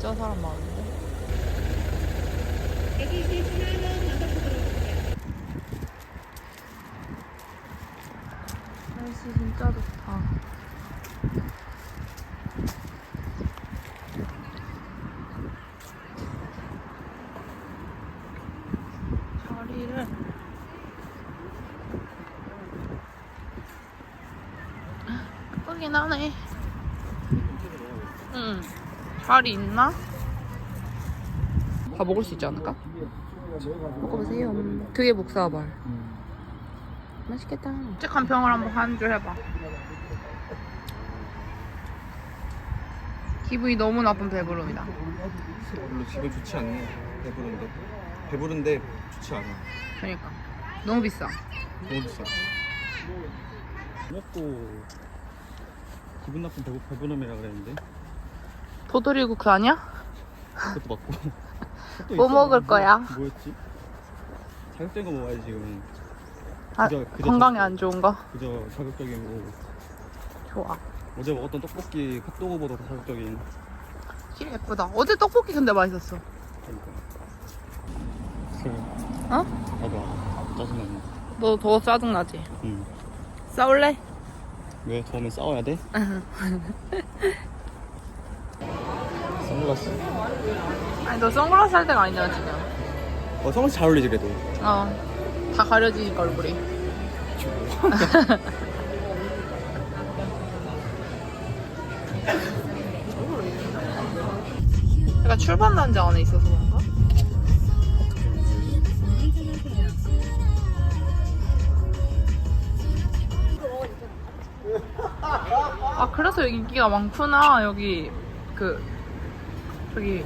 사람 많은데. 날씨 진짜 좋다. 자리를 예쁘긴 하네. 응. 자리 있나? 다 먹을 수 있지 않을까? 먹어보세요. 그게 목사발. 맛있겠다. cik한 평을 한번 한 줄 해봐. 기분이 너무 나쁜 배부름이다. 별로 기분 좋지 않네 배부른데 배부른데 좋지 않아 그러니까 너무 비싸. 너무 비싸 먹고 기분 나쁜 배부, 배부름이라 그랬는데 도토리국 그 아니야? 그것도 맞고 또 뭐 있어. 먹을 거야? 뭐였지? 자극적인 거 먹어야지 지금 아, 그저- 그저 건강에 자- 안 좋은 거? 그저 자극적인 거 좋아. 어제 먹었던 떡볶이 핫도그보다 더 자극적인 실 예쁘다. 어제 떡볶이 근데 맛있었어. 그러니까 그래 어? 알아 짜증나네 너더 짜증나지? 응. 싸울래? 왜 더우면 싸워야 돼? 선글라스 아니 너 선글라스 할 때가 아니잖아 지금. 어 선글라스 잘 어울리지 그래도 어. 다 가려지니까 얼굴이. 약간 출발 난자 안에 있어서 그런가? 아 그래서 여기 인기가 많구나 여기 그 저기.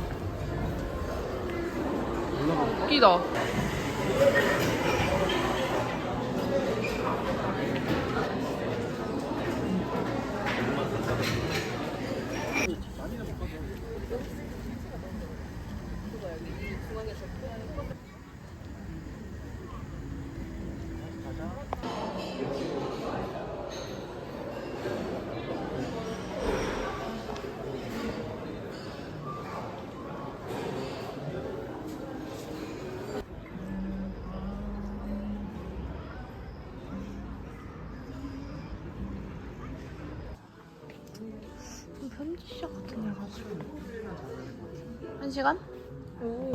웃기다 편지샵 같은 데 싶어 한 시간? 오